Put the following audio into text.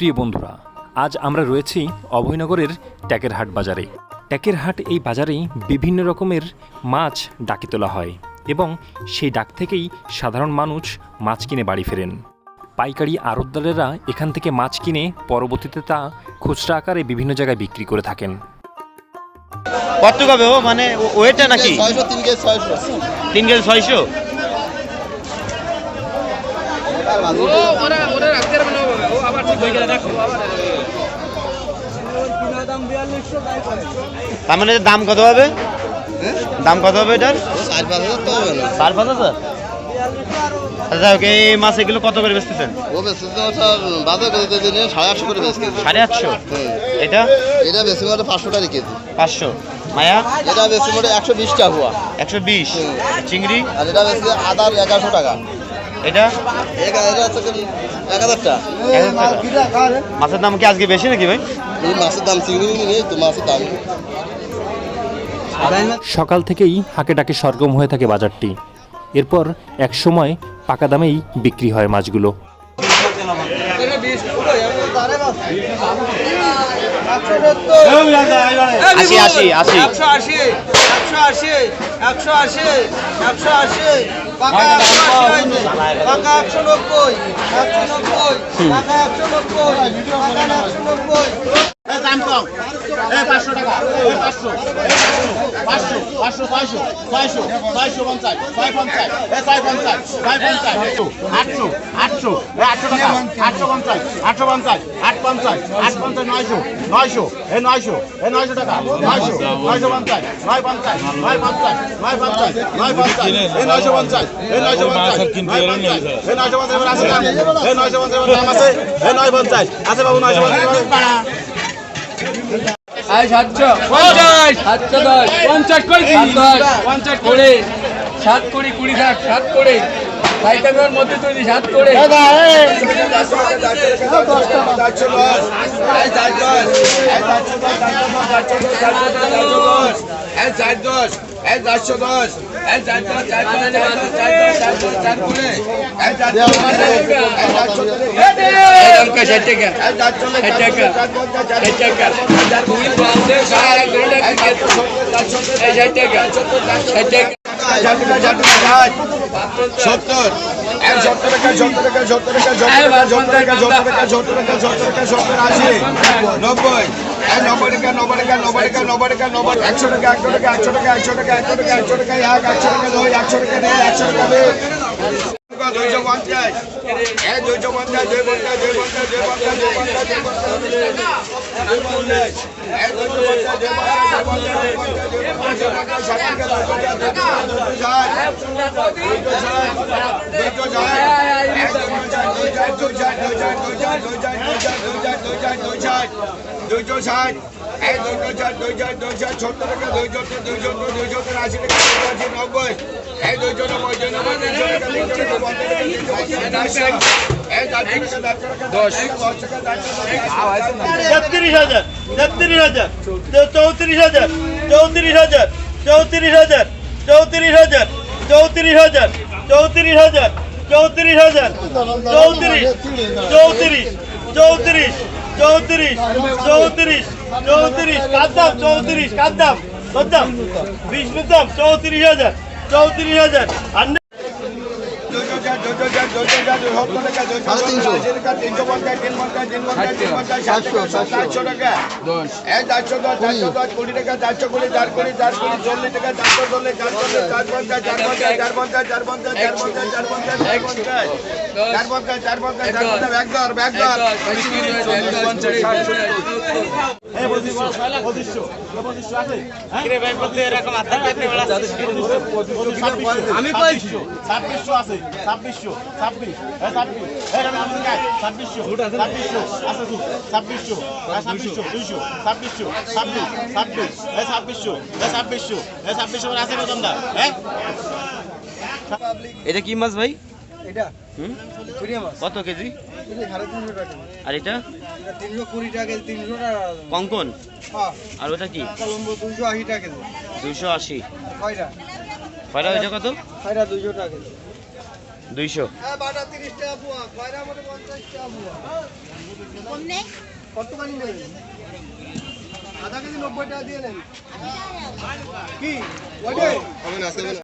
প্রিয় বন্ধুরা আজ আমরা রয়েছি অভয়নগরের ট্যাকের হাট বাজারে। ট্যাকের হাট এই বাজারে বিভিন্ন রকমের মাছ ডাকে তোলা হয় এবং সেই ডাক থেকেই সাধারণ মানুষ মাছ কিনে বাড়ি ফেরেন। পাইকারি আড়তদারেরা এখান থেকে মাছ কিনে পরবর্তীতে তা খুচরা আকারে বিভিন্ন জায়গায় বিক্রি করে থাকেন। কত ও মানে ওয়েটটা নাকি? তিন কেজি ছয়শো। তার মানে দাম কত হবে? দাম কত হবে এটার? চার পাঁচ হাজার তো হবে পাঁচ হাজার? আচ্ছা ওকে এই মাছ এগুলো কত করে বেচতেছেন? ও ওটা বাজার সাড়ে আটশো করে সাড়ে আটশো? এটা? এটা বেশি মোটে পাঁচশো টাকা কেজি। পাঁচশো। মায়া? এটা বেশি মোটে একশো বিশ টাকা হওয়া একশো বিশ। চিংড়ি? আর এটা বেশি আদার এগারোশো টাকা। এটা। মাছের দাম কি আজকে বেশি নাকি ভাই? মাছের দাম তো মাছের দাম। সকাল থেকেই হাঁকে ডাকে সরগম হয়ে থাকে বাজারটি। এরপর এক সময় পাকা দামেই বিক্রি হয় মাছগুলো। আশি আশি আশি একশো আশি একশো আশি একশো আশি একশো আশি পাকা পাকা একশো নব্বই। একশো নব্বই। পাকা একশো নব্বই। পাকা একশো নব্বই। দাম কম। পাঁচশো টাকা। এই পাঁচশো। পাঁচশো। পাঁচশো ছয়শো ছয়শো ছয়শো পঞ্চাশ ছয় পঞ্চাশ ছয় পঞ্চাশ ছয় পঞ্চাশ আটশো আটশো আটশো টাকা আটশো পঞ্চাশ আটশো পঞ্চাশ আট পঞ্চাশ আট পঞ্চাশ নয়শো নয়শো এই নয়শো এই নয়শো টাকা নয়শো নয়শো পঞ্চাশ নয় পঞ্চাশ নয় পঞ্চাশ নয় পঞ্চাশ নয় পঞ্চাশ এই নয়শো পঞ্চাশ এই নয়শো পঞ্চাশ নয় পঞ্চাশ এই নয়শো পঞ্চাশ আছে এই নয়শো পঞ্চাশ আছে এই নয় পঞ্চাশ আছে বাবু নয়শো পঞ্চাশ সাতশো। পঞ্চাশ। সাতশো দশ। পঞ্চাশ করে পঞ্চাশ করে। সাত করে কুড়ি ষাট সাত করে টাকার মধ্যে তৈরি সাত করে। টাকা সত্তর। সত্তর টাকা সত্তর টাকা সত্তর টাকা সত্তর টাকা সত্তর টাকা সত্তর টাকা সত্তর টাকা সত্তর আশি। নব্বই। নব্বই টাকা নব্বই টাকা নব্বই টাকা নব্বই টাকা নব্বই একশো টাকা একশো টাকা একশো টাকা একশো টাকা একশো টাকা একশো টাকা এক একশো টাকা দুই একশো টাকা দুই একশো টাকা দুই। দুইশো পঞ্চাশ এক দুইশো পঞ্চাশ দুই পঞ্চাশ দুই পঞ্চাশ দুই পঞ্চাশ দুই পঞ্চাশ দুই পঞ্চাশ দুই পঞ্চাশ এক দুইশো পঞ্চাশ দুই পঞ্চাশ দুই পঞ্চাশ দুই পঞ্চাশ দুই পঞ্চাশ ষাট টাকা দুই পঞ্চাশ দুই পঞ্চাশ দুই ষাট দুইশো ষাট দুইশো ষাট দুইশো দুইশো টাকা দুইশো দুইশো দুইশো আশি টাকা দুইশো আশি নব্বই এক দুইশো নব্বই দুই নব্বই দুইশো টাকা দুইশো পঞ্চাশ দুইশো এক দশ টাকা তেত্রিশ হাজার তেত্রিশ হাজার, চৌত্রিশ হাজার চৌত্রিশ হাজার চৌত্রিশ হাজার চৌত্রিশ হাজার চৌত্রিশ হাজার চৌত্রিশ হাজার চৌত্রিশ হাজার, চৌত্রিশ চৌত্রিশ চৌত্রিশ চৌত্রিশ চৌত্রিশ চৌত্রিশ কাদ্দাম চৌত্রিশ কাদ্দাম কদ্দাম বিষ্ণুর দাম? চৌত্রিশ হাজার চৌত্রিশ হাজার আর চারশো দশ কুড়ি টাকা চারশো কুড়ি চার কুড়ি কুড়ি চল্লিশ টাকা চারশো চার চার চার চার পঞ্চাশ চার পঞ্চাশ চার পঞ্চাশ চার চার পঞ্চাশ এক দর আমি পাইছো। ছাব্বিশশো আছে, ছাব্বিশশো। ছাব্বিশ হ্যাঁ ছাব্বিশ হ্যাঁ ছাব্বিশশো ছাব্বিশশো আছে ছাব্বিশশো হ্যাঁ ছাব্বিশশো দুইশো ছাব্বিশশো ছাব্বিশ ছাব্বিশ হ্যাঁ ছাব্বিশশো হ্যাঁ ছাব্বিশশো হ্যাঁ ছাব্বিশশো আছে কত হ্যাঁ এটা কি মাছ ভাই? এটা। হুম? কত কেজি? আর এটা? তিনশো কুড়ি টাকা কেজি তিনশো টাকা কঙ্কন? হ্যাঁ। আর ওটা কি? দুশো আশি টাকা কেজি। দুইশো আশি। ছয়টা কয়টা? ওইটা কত? দুশো টাকা কেজি? দুইশো। হ্যাঁ আধা কেজি নব্বই টাকা দিয়ে নেন। কি?